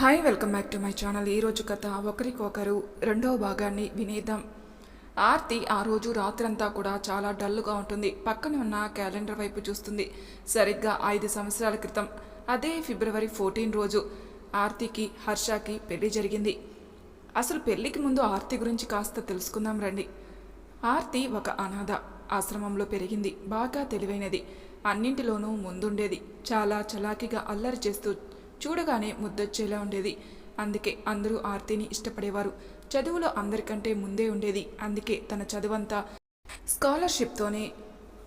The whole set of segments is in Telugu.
Hi welcome back to my channel ఈరోజు కథ ఒకరికొకరు రెండవ భాగాన్ని వినేద్దాం. ఆర్తి ఆ రోజు రాత్రంతా కూడా చాలా డల్గా ఉంటుంది. పక్కన ఉన్న క్యాలెండర్ వైపు చూస్తుంది. సరిగ్గా ఐదు సంవత్సరాల క్రితం అదే ఫిబ్రవరి ఫోర్టీన్ రోజు ఆర్తికి హర్షకి పెళ్ళి జరిగింది. అసలు పెళ్ళికి ముందు ఆర్తి గురించి కాస్త తెలుసుకుందాం రండి. ఆర్తి ఒక అనాథ. ఆశ్రమంలో పెరిగింది. బాగా తెలివైనది. అన్నింటిలోనూ ముందుండేది. చాలా చలాకీగా అల్లరి చేస్తూ చూడగానే ముద్దొచ్చేలా ఉండేది. అందుకే అందరూ ఆర్తిని ఇష్టపడేవారు. చదువులో అందరికంటే ముందే ఉండేది. అందుకే తన చదువంతా స్కాలర్షిప్తోనే.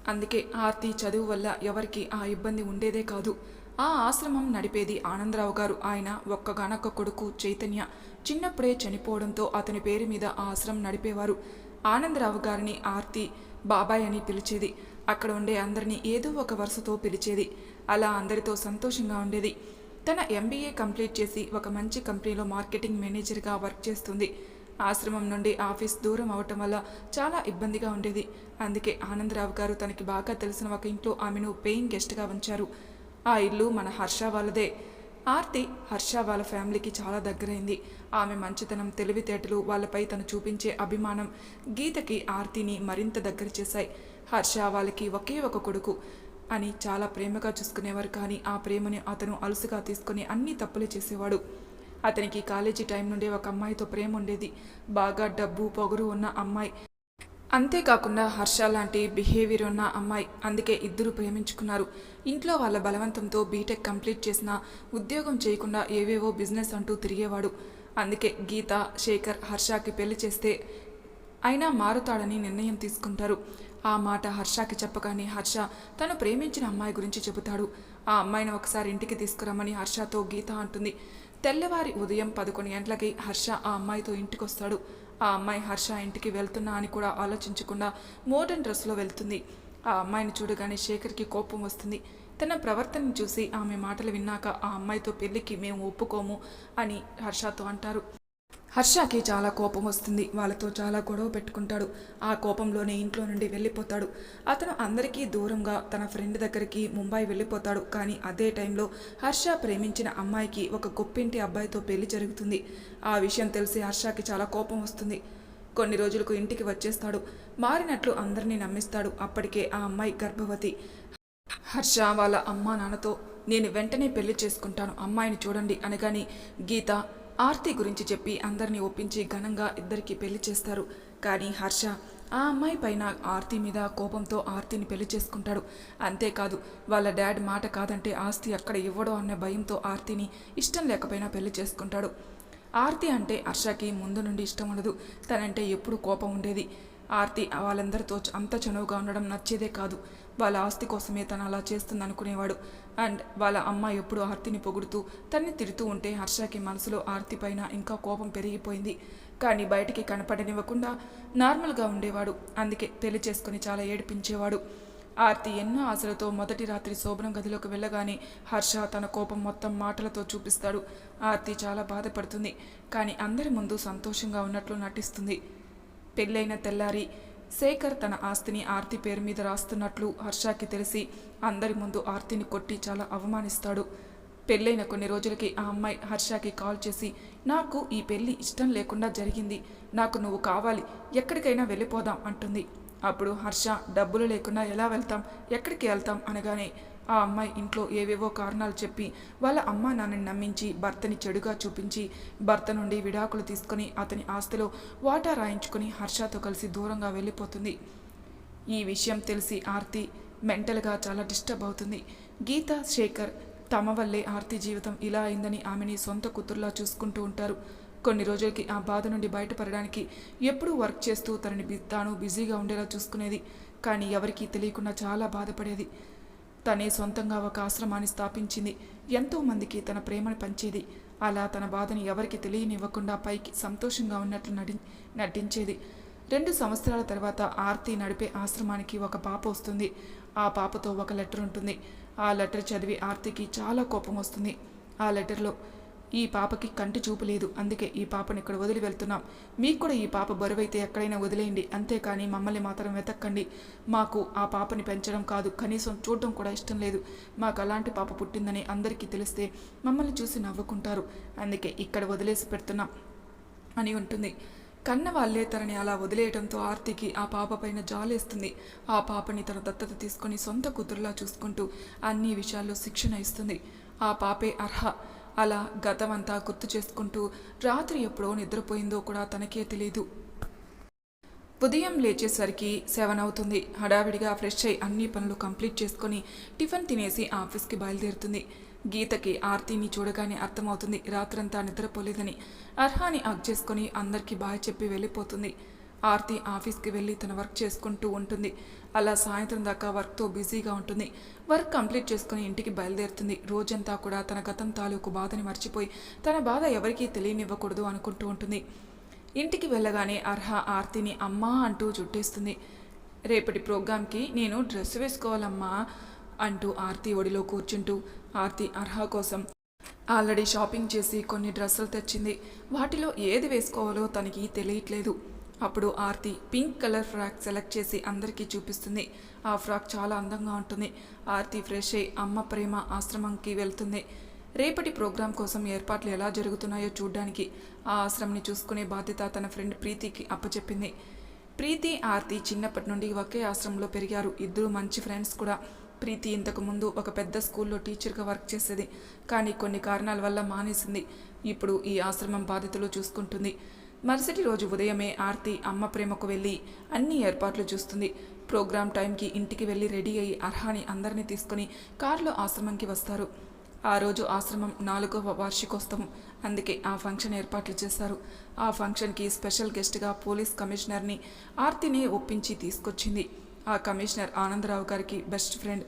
అందుకే ఆర్తి చదువు వల్ల ఎవరికి ఆ ఇబ్బంది ఉండేదే కాదు. ఆ ఆశ్రమం నడిపేది ఆనందరావు గారు. ఆయన ఒక్కగానొక్క కొడుకు చైతన్య. చిన్నప్పుడే చనిపోవడంతో అతని పేరు మీద ఆ ఆశ్రమం నడిపేవారు. ఆనందరావు గారిని ఆర్తి బాబాయ్ అని పిలిచేది. అక్కడ ఉండే అందరినీ ఏదో ఒక వరుసతో పిలిచేది. అలా అందరితో సంతోషంగా ఉండేది. తన ఎంబీఏ కంప్లీట్ చేసి ఒక మంచి కంపెనీలో మార్కెటింగ్ మేనేజర్గా వర్క్ చేస్తుంది. ఆశ్రమం నుండి ఆఫీస్ దూరం అవటం వల్ల చాలా ఇబ్బందిగా ఉండేది. అందుకే ఆనందరావు గారు తనకి బాగా తెలిసిన ఒక ఇంట్లో ఆమెను పేయింగ్ గెస్ట్గా ఉంచారు. ఆ ఇల్లు మన హర్ష వాళ్ళదే. ఆర్తి హర్ష వాళ్ళ ఫ్యామిలీకి చాలా దగ్గరైంది. ఆమె మంచితనం తెలివితేటలు వాళ్ళపై తను చూపించే అభిమానం గీతకి ఆర్తిని మరింత దగ్గర చేశాయి. హర్ష వాళ్ళకి ఒకే ఒక కొడుకు. అని చాలా ప్రేమగా చూసుకునేవారు కానీ ఆ ప్రేమని అతను అలుసుగా తీసుకుని అన్ని తప్పులే చేసేవాడు. అతనికి కాలేజీ టైం నుండే ఒక అమ్మాయితో ప్రేమ ఉండేది. బాగా డబ్బు పొగరు ఉన్న అమ్మాయి. అంతేకాకుండా హర్ష లాంటి బిహేవియర్ ఉన్న అమ్మాయి. అందుకే ఇద్దరు ప్రేమించుకున్నారు. ఇంట్లో వాళ్ళ బలవంతంతో బీటెక్ కంప్లీట్ చేసిన ఉద్యోగం చేయకుండా ఏవేవో బిజినెస్ అంటూ తిరిగేవాడు. అందుకే గీత శేఖర్ హర్షకి పెళ్ళి చేస్తే అయినా మారుతాడని నిర్ణయం తీసుకుంటారు. ఆ మాట హర్షకి చెప్పగానే హర్ష తను ప్రేమించిన అమ్మాయి గురించి చెబుతాడు. ఆ అమ్మాయిని ఒకసారి ఇంటికి తీసుకురమ్మని హర్షతో గీత అంటుంది. తెల్లవారి ఉదయం పదకొండు గంటలకి హర్ష ఆ అమ్మాయితో ఇంటికి వస్తాడు ఆ అమ్మాయి హర్ష ఇంటికి వెళ్తున్నా అని కూడా ఆలోచించకుండా మోడర్న్ డ్రెస్లో వెళ్తుంది. ఆ అమ్మాయిని చూడగానే శేఖర్కి కోపం వస్తుంది. తన ప్రవర్తన చూసి ఆమె మాటలు విన్నాక ఆ అమ్మాయితో పెళ్ళికి మేము ఒప్పుకోము అని హర్షతో అంటారు. హర్షకి చాలా కోపం వస్తుంది. వాళ్ళతో చాలా గొడవ పెట్టుకుంటాడు. ఆ కోపంలోనే ఇంట్లో నుండి వెళ్ళిపోతాడు. అతను అందరికీ దూరంగా తన ఫ్రెండ్ దగ్గరికి ముంబై వెళ్ళిపోతాడు. కానీ అదే టైంలో హర్ష ప్రేమించిన అమ్మాయికి ఒక గొప్పింటి అబ్బాయితో పెళ్ళి జరుగుతుంది. ఆ విషయం తెలిసి హర్షకి చాలా కోపం వస్తుంది. కొన్ని రోజులకు ఇంటికి వచ్చేస్తాడు. మారినట్లు అందరినీ నమ్మిస్తాడు. అప్పటికే ఆ అమ్మాయి గర్భవతి. హర్ష వాళ్ళ అమ్మా నాన్నతో నేను వెంటనే పెళ్ళి చేసుకుంటాను. అమ్మాయిని చూడండి అనగాని గీత ఆర్తి గురించి చెప్పి అందరినీ ఒప్పించి ఘనంగా ఇద్దరికి పెళ్ళి చేస్తారు. కానీ హర్ష ఆ అమ్మాయి పైన ఆర్తి మీద కోపంతో ఆర్తిని పెళ్ళి చేసుకుంటాడు. అంతేకాదు వాళ్ళ డాడ్ మాట కాదంటే ఆస్తి అక్కడ ఇవ్వడం అనే భయంతో ఆర్తిని ఇష్టం లేకపోయినా పెళ్ళి చేసుకుంటాడు. ఆర్తి అంటే హర్షకి ముందు నుండి ఇష్టం ఉండదు. తనంటే ఎప్పుడు కోపం ఉండేది. ఆర్తి వాళ్ళందరితో అంత చనువుగా ఉండడం నచ్చేదే కాదు. వాళ్ళ ఆస్తి కోసమే తను అలా చేస్తుందనుకునేవాడు. అండ్ వాళ్ళ అమ్మ ఎప్పుడు ఆర్తిని పొగుడుతూ తన్ని తిడుతూ ఉంటే హర్షకి మనసులో ఆర్తి పైన ఇంకా కోపం పెరిగిపోయింది. కానీ బయటికి కనపడనివ్వకుండా నార్మల్గా ఉండేవాడు. అందుకే పెళ్ళి చేసుకుని చాలా ఏడిపించేవాడు. ఆర్తి ఎన్నో ఆశలతో మొదటి రాత్రి శోభనం గదిలోకి వెళ్ళగానే హర్ష తన కోపం మొత్తం మాటలతో చూపిస్తాడు. ఆర్తి చాలా బాధపడుతుంది. కానీ అందరి ముందు సంతోషంగా ఉన్నట్లు నటిస్తుంది. పెళ్ళైన తెల్లారి శేఖర్ తన ఆస్తిని ఆర్తి పేరు మీద రాస్తున్నట్లు హర్షకి తెలిసి అందరి ముందు ఆర్తిని కొట్టి చాలా అవమానిస్తాడు. పెళ్ళైన కొన్ని రోజులకి ఆ అమ్మాయి హర్షకి కాల్ చేసి నాకు ఈ పెళ్ళి ఇష్టం లేకుండా జరిగింది. నాకు నువ్వు కావాలి. ఎక్కడికైనా వెళ్ళిపోదాం అంటుంది. అప్పుడు హర్ష డబ్బులు లేకుండా ఎలా వెళ్తాం? ఎక్కడికి వెళ్తాం? అనగానే ఆ అమ్మాయి ఇంట్లో ఏవేవో కారణాలు చెప్పి వాళ్ళ అమ్మా నాన్నని నమ్మించి భర్తని చెడుగా చూపించి భర్త నుండి విడాకులు తీసుకొని అతని ఆస్తిలో వాటా రాయించుకొని హర్షతో కలిసి దూరంగా వెళ్ళిపోతుంది. ఈ విషయం తెలిసి ఆర్తి మెంటల్గా చాలా డిస్టర్బ్ అవుతుంది. గీత శేఖర్ తమ వల్లే ఆర్తి జీవితం ఇలా అయిందని ఆమెని సొంత కూతుర్లా చూసుకుంటూ ఉంటారు. కొన్ని రోజులకి ఆ బాధ నుండి బయటపడడానికి ఎప్పుడూ వర్క్ చేస్తూ తనని తాను బిజీగా ఉండేలా చూసుకునేది. కానీ ఎవరికీ తెలియకుండా చాలా బాధపడేది. తనే సొంతంగా ఒక ఆశ్రమాన్ని స్థాపించింది. ఎంతో మందికి తన ప్రేమను పంచేది. అలా తన బాధని ఎవరికి తెలియనివ్వకుండా పైకి సంతోషంగా ఉన్నట్లు నటి నటించేది. రెండు సంవత్సరాల తర్వాత ఆర్తి నడిపే ఆశ్రమానికి ఒక పాప వస్తుంది. ఆ పాపతో ఒక లెటర్ ఉంటుంది. ఆ లెటర్ చదివి ఆర్తికి చాలా కోపం వస్తుంది. ఆ లెటర్లో ఈ పాపకి కంటి చూపు లేదు. అందుకే ఈ పాపని ఇక్కడ వదిలి వెళ్తున్నాం. మీకు కూడా ఈ పాప బరువైతే ఎక్కడైనా వదిలేయండి. అంతేకాని మమ్మల్ని మాత్రం వెతక్కండి. మాకు ఆ పాపని పెంచడం కాదు. కనీసం చూడడం కూడా ఇష్టం లేదు. మాకు అలాంటి పాప పుట్టిందని అందరికీ తెలిస్తే మమ్మల్ని చూసి నవ్వుకుంటారు. అందుకే ఇక్కడ వదిలేసి పెడుతున్నాం అని ఉంటుంది. కన్న వాళ్ళే తనని అలా వదిలేయడంతో ఆర్తికి ఆ పాప పైన జాలేస్తుంది. ఆ పాపని తన దత్తత తీసుకొని సొంత కూతురులా చూసుకుంటూ అన్ని విషయాల్లో శిక్షణ ఇస్తుంది. ఆ పాపే అర్హ. అలా గతమంతా గుర్తు చేసుకుంటూ రాత్రి ఎప్పుడో నిద్రపోయిందో కూడా తనకే తెలియదు ఉదయం లేచేసరికి సెవెన్ అవుతుంది. హడావిడిగా ఫ్రెష్ అయి అన్ని పనులు కంప్లీట్ చేసుకొని టిఫిన్ తినేసి ఆఫీస్కి బయలుదేరుతుంది. గీతకి ఆర్తిని చూడగానే అర్థమవుతుంది రాత్రంతా నిద్రపోలేదని. అర్హాని అగ్ చేసుకొని అందరికీ బాయ్ చెప్పి వెళ్ళిపోతుంది. ఆర్తి ఆఫీస్కి వెళ్ళి తన వర్క్ చేసుకుంటూ ఉంటుంది. అలా సాయంత్రం దాకా వర్క్తో బిజీగా ఉంటుంది. వర్క్ కంప్లీట్ చేసుకుని ఇంటికి బయలుదేరుతుంది. రోజంతా కూడా తన గతం తాలూకు బాధని మర్చిపోయి తన బాధ ఎవరికీ తెలియనివ్వకూడదు అనుకుంటూ ఉంటుంది. ఇంటికి వెళ్ళగానే అర్హ ఆర్తిని అమ్మా అంటూ చుట్టేస్తుంది రేపటి ప్రోగ్రాంకి నేను డ్రెస్ వేసుకోవాలమ్మా అంటూ ఆర్తి ఒడిలో కూర్చుంటూ ఆర్తి అర్హ కోసం ఆల్రెడీ షాపింగ్ చేసి కొన్ని డ్రెస్సులు తెచ్చింది. వాటిలో ఏది వేసుకోవాలో తనకి తెలియట్లేదు. అప్పుడు Aarti pink colour frock select చేసి అందరికీ చూపిస్తుంది. ఆ ఫ్రాక్ చాలా అందంగా ఉంటుంది. ఆర్తి ఫ్రెష్ అయి అమ్మ ప్రేమ ఆశ్రమంకి వెళ్తుంది. రేపటి ప్రోగ్రాం కోసం ఏర్పాట్లు ఎలా జరుగుతున్నాయో చూడ్డానికి ఆ ఆశ్రమని చూసుకునే బాధ్యత తన ఫ్రెండ్ ప్రీతికి అప్పచెప్పింది. ప్రీతి ఆర్తి చిన్నప్పటి నుండి ఒకే ఆశ్రమంలో పెరిగారు. ఇద్దరు మంచి ఫ్రెండ్స్ కూడా. ప్రీతి ఇంతకుముందు ఒక పెద్ద స్కూల్లో టీచర్గా వర్క్ చేసేది. కానీ కొన్ని కారణాల వల్ల మానేసింది. ఇప్పుడు ఈ ఆశ్రమం బాధ్యతలు చూసుకుంటుంది. మరుసటి రోజు ఉదయమే ఆర్తి అమ్మ ప్రేమకు వెళ్ళి అన్ని ఏర్పాట్లు చూస్తుంది. ప్రోగ్రామ్ టైంకి ఇంటికి వెళ్ళి రెడీ అయ్యి అర్హాని అందరినీ తీసుకుని కారులో ఆశ్రమంకి వస్తారు. ఆ రోజు ఆశ్రమం నాలుగవ వార్షికోత్సవం. అందుకే ఆ ఫంక్షన్ ఏర్పాట్లు చేశారు ఆ ఫంక్షన్కి స్పెషల్ గెస్ట్గా పోలీస్ కమిషనర్ని ఆర్తిని ఒప్పించి తీసుకొచ్చింది. ఆ కమిషనర్ ఆనందరావు గారికి బెస్ట్ ఫ్రెండ్.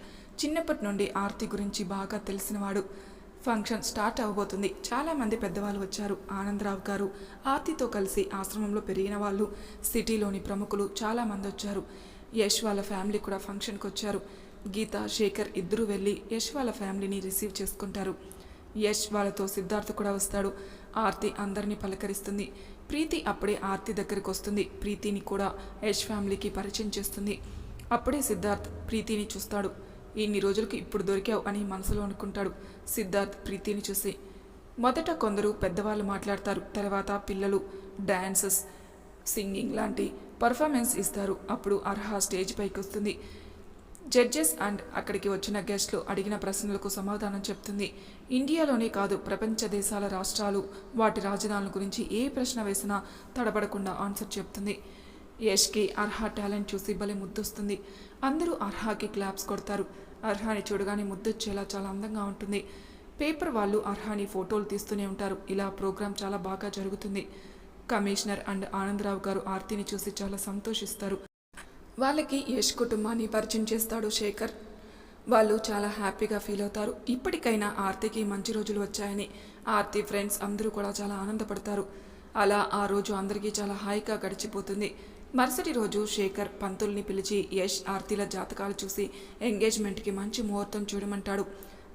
చిన్నప్పటి నుండి ఆర్తి గురించి బాగా తెలిసినవాడు. ఫంక్షన్ స్టార్ట్ అవ్వబోతుంది చాలామంది పెద్దవాళ్ళు వచ్చారు. ఆనందరావు గారు ఆర్తితో కలిసి ఆశ్రమంలో పెరిగిన వాళ్ళు సిటీలోని ప్రముఖులు చాలామంది వచ్చారు. యష్ వాళ్ళ ఫ్యామిలీ కూడా ఫంక్షన్కి వచ్చారు. గీత శేఖర్ ఇద్దరూ వెళ్ళి యష్ వాళ్ళ ఫ్యామిలీని రిసీవ్ చేసుకుంటారు. యష్ వాళ్ళతో సిద్ధార్థ్ కూడా వస్తాడు. ఆర్తి అందరినీ పలకరిస్తుంది. ప్రీతి అప్పుడే ఆర్తి దగ్గరికి వస్తుంది. ప్రీతిని కూడా యష్ ఫ్యామిలీకి పరిచయం చేస్తుంది. అప్పుడే సిద్ధార్థ్ ప్రీతిని చూస్తాడు. ఇన్ని రోజులకు ఇప్పుడు దొరికావు అని మనసులో అనుకుంటాడు సిద్ధార్థ్ ప్రీతిని చూసి. మొదట కొందరు పెద్దవాళ్ళు మాట్లాడతారు తర్వాత పిల్లలు డ్యాన్సెస్ సింగింగ్ లాంటి పర్ఫార్మెన్స్ ఇస్తారు. అప్పుడు అర్హ స్టేజ్ పైకి వస్తుంది. జడ్జెస్ అండ్ అక్కడికి వచ్చిన గెస్ట్లు అడిగిన ప్రశ్నలకు సమాధానం చెప్తుంది. ఇండియాలోనే కాదు ప్రపంచ దేశాల రాష్ట్రాలు వాటి రాజధానుల గురించి ఏ ప్రశ్న వేసినా తడబడకుండా ఆన్సర్ చెప్తుంది. యష్కి అర్హ టాలెంట్ చూసి భలే ముద్దొస్తుంది. అందరూ అర్హాకి క్లాప్స్ కొడతారు. అర్హాని చూడగానే ముద్దొచ్చేలా చాలా అందంగా ఉంటుంది. పేపర్ వాళ్ళు అర్హాని ఫోటోలు తీస్తూనే ఉంటారు. ఇలా ప్రోగ్రాం చాలా బాగా జరుగుతుంది. కమిషనర్ అండ్ ఆనందరావు గారు ఆర్తిని చూసి చాలా సంతోషిస్తారు. వాళ్ళకి యష్ కుటుంబాన్ని పరిచయం చేస్తాడు శేఖర్. వాళ్ళు చాలా హ్యాపీగా ఫీల్ అవుతారు. ఇప్పటికైనా ఆర్తికి మంచి రోజులు వచ్చాయని ఆర్తి ఫ్రెండ్స్ అందరూ కూడా చాలా ఆనందపడతారు. అలా ఆ రోజు అందరికీ చాలా హాయిగా గడిచిపోతుంది. మరుసటి రోజు శేఖర్ పంతుల్ని పిలిచి యష్ ఆర్తిల జాతకాలు చూసి ఎంగేజ్మెంట్కి మంచి ముహూర్తం చూడమంటాడు.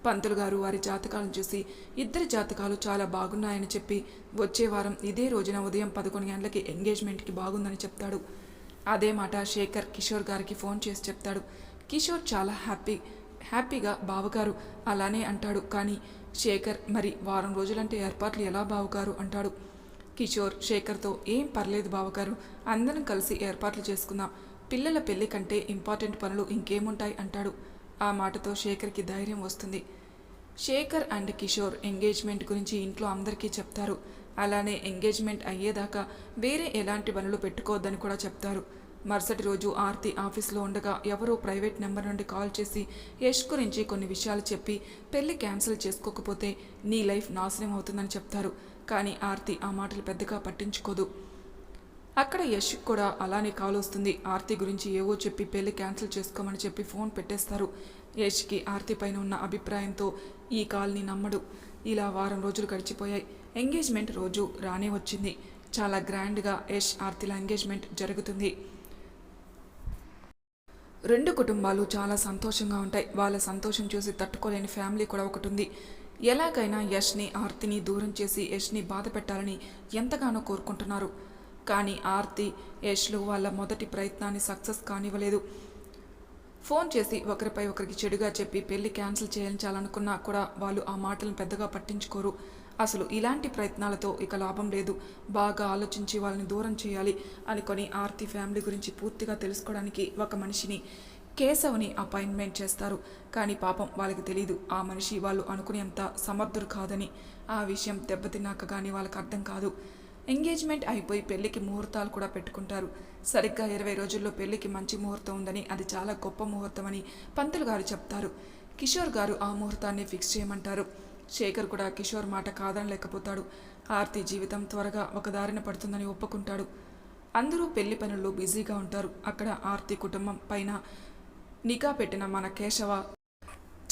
పంతులు గారు వారి జాతకాలను చూసి ఇద్దరి జాతకాలు చాలా బాగున్నాయని చెప్పి వచ్చే వారం ఇదే రోజున ఉదయం పదకొండు గంటలకి ఎంగేజ్మెంట్కి బాగుందని చెప్తాడు. అదే మాట శేఖర్ కిషోర్ గారికి ఫోన్ చేసి చెప్తాడు. కిషోర్ చాలా హ్యాపీ హ్యాపీగా బావగారు అలానే అంటాడు. కానీ శేఖర్ మరి వారం రోజులంటే ఏర్పాట్లు ఎలా బావగారు? అంటాడు. కిషోర్ శేఖర్తో ఏం పర్లేదు బావగారు అందరం కలిసి ఏర్పాట్లు చేసుకుందాం. పిల్లల పెళ్ళి కంటే ఇంపార్టెంట్ పనులు ఇంకేముంటాయి అంటాడు. ఆ మాటతో శేఖర్కి ధైర్యం వస్తుంది. శేఖర్ అండ్ కిషోర్ ఎంగేజ్మెంట్ గురించి ఇంట్లో అందరికీ చెప్తారు. అలానే ఎంగేజ్మెంట్ అయ్యేదాకా వేరే ఎలాంటి పనులు పెట్టుకోవద్దని కూడా చెప్తారు. మరుసటి రోజు ఆర్తి ఆఫీస్లో ఉండగా ఎవరో ప్రైవేట్ నెంబర్ నుండి కాల్ చేసి యష్ గురించి కొన్ని విషయాలు చెప్పి పెళ్ళి క్యాన్సిల్ చేసుకోకపోతే నీ లైఫ్ నాశనం అవుతుందని చెప్తారు. కానీ ఆర్తి ఆ మాటలు పెద్దగా పట్టించుకోదు. అక్కడ యష్ కూడా అలానే కాల్ వస్తుంది ఆర్తి గురించి ఏవో చెప్పి పెళ్ళి క్యాన్సిల్ చేసుకోమని చెప్పి ఫోన్ పెట్టేస్తారు. యష్కి ఆర్తి పైన ఉన్న అభిప్రాయంతో ఈ కాల్ని నమ్మడు. ఇలా వారం రోజులు గడిచిపోయాయి. ఎంగేజ్మెంట్ రోజు రానే వచ్చింది. చాలా గ్రాండ్గా యష్ ఆర్తిల ఎంగేజ్మెంట్ జరుగుతుంది. రెండు కుటుంబాలు చాలా సంతోషంగా ఉంటాయి. వాళ్ళ సంతోషం చూసి తట్టుకోలేని ఫ్యామిలీ కూడా ఒకటి ఉంది. ఎలాగైనా యష్ని ఆర్తిని దూరం చేసి యష్ని బాధ పెట్టాలని ఎంతగానో కోరుకుంటున్నారు. కానీ ఆర్తి యష్లు వాళ్ళ మొదటి ప్రయత్నాన్ని సక్సెస్ కానివ్వలేదు. ఫోన్ చేసి ఒకరిపై ఒకరికి చెడుగా చెప్పి పెళ్ళి క్యాన్సిల్ చేయించాలనుకున్నా కూడా వాళ్ళు ఆ మాటలను పెద్దగా పట్టించుకోరు. అసలు ఇలాంటి ప్రయత్నాలతో ఇక లాభం లేదు. బాగా ఆలోచించి వాళ్ళని దూరం చేయాలి అనుకొని ఆర్తి ఫ్యామిలీ గురించి పూర్తిగా తెలుసుకోవడానికి ఒక మనిషిని కేశవ్ని అపాయింట్మెంట్ చేస్తారు. కానీ పాపం వాళ్ళకి తెలియదు ఆ మనిషి వాళ్ళు అనుకునేంత సమర్థుడు కాదని ఆ విషయం దెబ్బతిన్నాక కానీ వాళ్ళకి అర్థం కాదు. ఎంగేజ్మెంట్ అయిపోయి పెళ్ళికి ముహూర్తాలు కూడా పెట్టుకుంటారు. సరిగ్గా ఇరవై రోజుల్లో పెళ్ళికి మంచి ముహూర్తం ఉందని అది చాలా గొప్ప ముహూర్తం అని పంతులు గారు చెప్తారు. కిషోర్ గారు ఆ ముహూర్తాన్ని ఫిక్స్ చేయమంటారు. శేఖర్ కూడా కిషోర్ మాట కాదనలేకపోతాడు. ఆర్తి జీవితం త్వరగా ఒక దారిన పడుతుందని ఒప్పుకుంటాడు. అందరూ పెళ్ళి పనుల్లో బిజీగా ఉంటారు. అక్కడ ఆర్తి కుటుంబం పైన నిఘా పెట్టిన మన కేశవ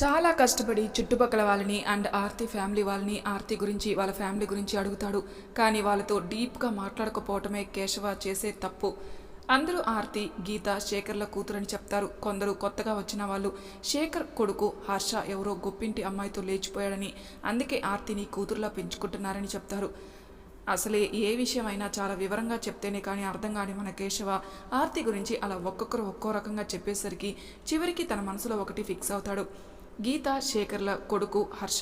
చాలా కష్టపడి చుట్టుపక్కల వాళ్ళని అండ్ ఆర్తి ఫ్యామిలీ వాళ్ళని ఆర్తి గురించి వాళ్ళ ఫ్యామిలీ గురించి అడుగుతాడు. కానీ వాళ్ళతో డీప్గా మాట్లాడకపోవటమే కేశవ చేసే తప్పు. అందరూ ఆర్తి గీత శేఖర్ల కూతురని చెప్తారు. కొందరు కొత్తగా వచ్చిన వాళ్ళు శేఖర్ కొడుకు హర్ష ఎవరో గొప్పింటి అమ్మాయితో లేచిపోయాడని అందుకే ఆర్తిని కూతురులా పెంచుకుంటున్నారని చెప్తారు. అసలే ఏ విషయమైనా చాలా వివరంగా చెప్తేనే కానీ అర్థం కాని మన కేశవ ఆర్తి గురించి అలా ఒక్కొక్కరు ఒక్కో రకంగా చెప్పేసరికి చివరికి తన మనసులో ఒకటి ఫిక్స్ అవుతాడు. గీత శేఖర్ల కొడుకు హర్ష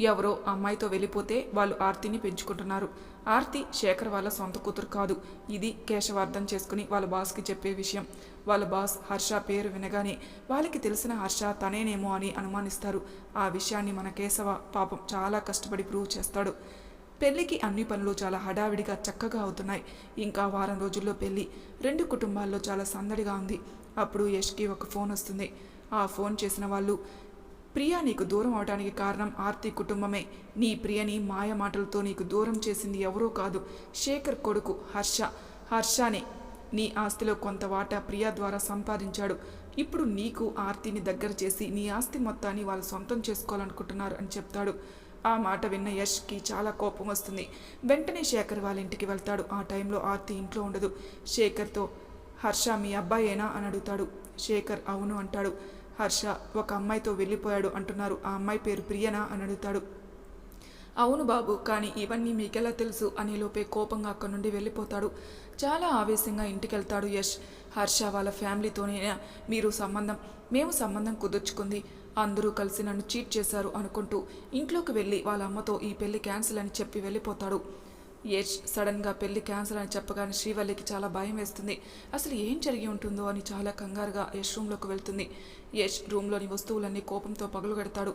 ఎవరో అమ్మాయితో వెళ్ళిపోతే వాళ్ళు ఆర్తిని పెంచుకుంటున్నారు. ఆర్తి శేఖర్ వాళ్ళ సొంత కూతురు కాదు. ఇది కేశవ అర్థం చేసుకుని వాళ్ళ బాస్కి చెప్పే విషయం. వాళ్ళ బాస్ హర్ష పేరు వినగానే వాళ్ళకి తెలిసిన హర్ష తనేనేమో అని అనుమానిస్తారు. ఆ విషయాన్ని మన కేశవ పాపం చాలా కష్టపడి ప్రూవ్ చేస్తాడు. పెళ్ళికి అన్ని పనులు చాలా హడావిడిగా చక్కగా అవుతున్నాయి. ఇంకా వారం రోజుల్లో పెళ్ళి. రెండు కుటుంబాల్లో చాలా సందడిగా ఉంది. అప్పుడు యష్కి ఒక ఫోన్ వస్తుంది. ఆ ఫోన్ చేసిన వాళ్ళు ప్రియా నీకు దూరం అవడానికి కారణం ఆర్తి కుటుంబమే. నీ ప్రియని మాయ మాటలతో నీకు దూరం చేసింది ఎవరో కాదు. శేఖర్ కొడుకు హర్ష. హర్షనే నీ ఆస్తిలో కొంత వాటా ప్రియా ద్వారా సంపాదించాడు. ఇప్పుడు నీకు ఆర్తిని దగ్గర చేసి నీ ఆస్తి మొత్తాన్ని వాళ్ళు సొంతం చేసుకోవాలనుకుంటున్నారు అని చెప్తాడు. ఆ మాట విన్న యష్కి చాలా కోపం వస్తుంది. వెంటనే శేఖర్ వాళ్ళ ఇంటికి వెళ్తాడు. ఆ టైంలో ఆర్తి ఇంట్లో ఉండదు. శేఖర్తో హర్ష మీ అబ్బాయేనా అని అడుగుతాడు. శేఖర్ అవును అంటాడు. హర్ష ఒక అమ్మాయితో వెళ్ళిపోయాడు అంటున్నారు. ఆ అమ్మాయి పేరు ప్రియనా? అని అడుగుతాడు. అవును బాబు కానీ ఇవన్నీ మీకెలా తెలుసు? అని లోపే కోపంగా అక్కడి నుండి వెళ్ళిపోతాడు. చాలా ఆవేశంగా ఇంటికి వెళ్తాడు యష్. హర్ష వాళ్ళ ఫ్యామిలీతోనే మీరు సంబంధం మేము సంబంధం కుదుర్చుకుంది. అందరూ కలిసి నన్ను చీట్ చేశారు అనుకుంటూ ఇంట్లోకి వెళ్ళి వాళ్ళ అమ్మతో ఈ పెళ్ళి క్యాన్సిల్ అని చెప్పి వెళ్ళిపోతాడు. యష్ సడన్గా పెళ్ళి క్యాన్సిల్ అని చెప్పగానే శ్రీవల్లికి చాలా భయం వేస్తుంది. అసలు ఏం జరిగి ఉంటుందో అని చాలా కంగారుగా యష్ రూమ్లోకి వెళ్తుంది. యష్ రూమ్లోని వస్తువులన్నీ కోపంతో పగులుగడతాడు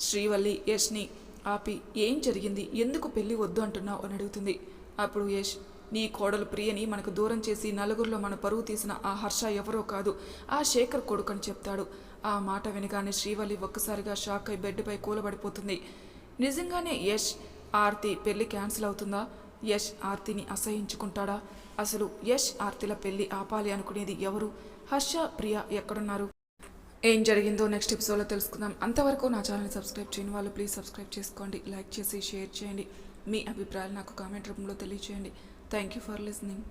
శ్రీవల్లి యష్ని ఆపి ఏం జరిగింది? ఎందుకు పెళ్ళి వద్దు అంటున్నావు? అని అడుగుతుంది. అప్పుడు యష్ నీ కోడలు ప్రియని మనకు దూరం చేసి నలుగురిలో మన పరువు తీసిన ఆ హర్ష ఎవరో కాదు. ఆ శేఖర్ కొడుకు అని చెప్తాడు. ఆ మాట వినగానే శ్రీవల్లి ఒక్కసారిగా షాక్ అయి బెడ్పై కూలబడిపోతుంది. నిజంగానే యష్ ఆర్తి పెళ్ళి క్యాన్సిల్ అవుతుందా? యష్ ఆర్తిని అసహించుకుంటాడా? అసలు యష్ ఆర్తిల పెళ్ళి ఆపాలి అనుకునేది ఎవరు? హర్ష ప్రియ ఎక్కడున్నారు? ఏం జరిగిందో నెక్స్ట్ ఎపిసోడ్లో తెలుసుకుందాం. అంతవరకు నా ఛానల్ని సబ్స్క్రైబ్ చేయని వాళ్ళు ప్లీజ్ సబ్స్క్రైబ్ చేసుకోండి. లైక్ చేసి షేర్ చేయండి. మీ అభిప్రాయాలు నాకు కామెంట్ రూపంలో తెలియచేయండి. Thank you for listening.